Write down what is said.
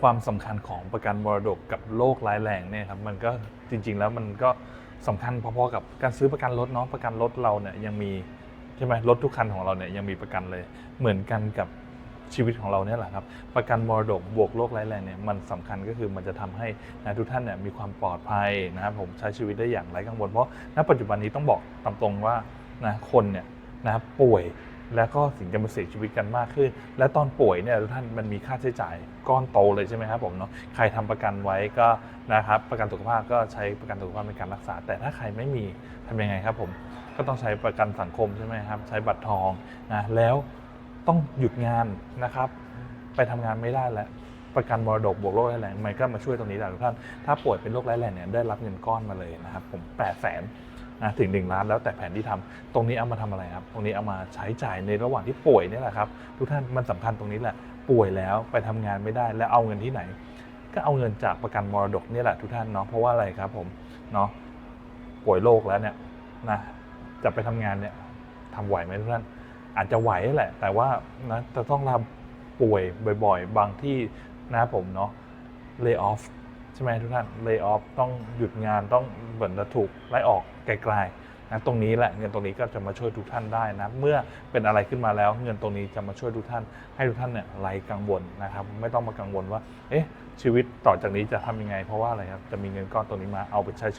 ความสำคัญของประกันมรดกกับโรคร้ายแรงเนี่ยครับมันก็จริง ๆ แล้วมันก็สำคัญพอๆกับการซื้อประกันรถเนาะประกันรถเราเนี่ยยังมีใช่ไหมรถทุกคันของเราเนี่ยยังมีประกันเลย เหมือนกันกับชีวิตของเราเนี่ยแหละครับ ประกันมรดกบวกโรคร้ายแรงเนี่ยมันสำคัญก็คือมันจะทำให้นะทุกท่านเนี่ยมีความปลอดภัยนะครับผมใช้ชีวิตได้อย่างไร้กังวลเพราะณปัจจุบันนี้ต้องบอกตามตรงว่านะคนเนี่ยนะป่วย แล้วก็สิ่งจะมาเสียชีวิตกันมากขึ้น และตอนป่วยเนี่ยทุกท่านมันมีค่าใช้จ่ายก้อนโตเลยใช่ไหมครับผมเนาะใครทำประกันไว้ก็นะครับประกันสุขภาพก็ใช้ประกันสุขภาพในการรักษา แต่ถ้าใครไม่มีทำยังไงครับผมก็ต้องใช้ประกันสังคมใช่ไหมครับใช้บัตรทองนะแล้วต้องหยุดงานนะครับ ไปทำงานไม่ได้แล้วประกันมรดกบวกโรคร้ายแรงมันก็มาช่วยตรงนี้แหละทุกท่าน ถ้าป่วยเป็นโรคร้ายแรงเนี่ยได้รับเงินก้อนมาเลยนะครับผม8 0 0 0 0น นะถึง 1 ล้านแล้วแต่แผนที่ทำตรงนี้เอามาทำอะไรครับ ตรงนี้เอามาใช้จ่ายในระหว่างที่ป่วยนี่แหละครับ ทุกท่านมันสำคัญตรงนี้แหละ ป่วยแล้วไปทำงานไม่ได้แล้วเอาเงินที่ไหน ก็เอาเงินจากประกันมรดกนี่แหละทุกท่านเนาะเพราะว่าอะไรครับผมเนาะป่วยโรคแล้วเนี่ยนะจะไปทำงานเนี่ยทำไหวไหมทุกท่านอาจจะไหวแหละ แต่ว่านะจะต้องทำป่วยบ่อย ๆ บางที่นะผมเนาะ lay off ใช่ไหมทุกท่านเลย์ออฟต้องหยุดงานต้องเหมือนจะถูกไล่ออกไกลๆนะตรงนี้แหละเงินตรงนี้ก็จะมาช่วยทุกท่านได้นะเมื่อเป็นอะไรขึ้นมาแล้ว เงินตรงนี้จะมาช่วยทุกท่าน ให้ทุกท่านเนี่ยไร้กังวลนะครับ ไม่ต้องมากังวลว่า เอ๊ะชีวิตต่อจากนี้จะทำยังไง เพราะว่าอะไรครับจะมีเงินก้อนตรงนี้มาเอาไปใช้ชีวิต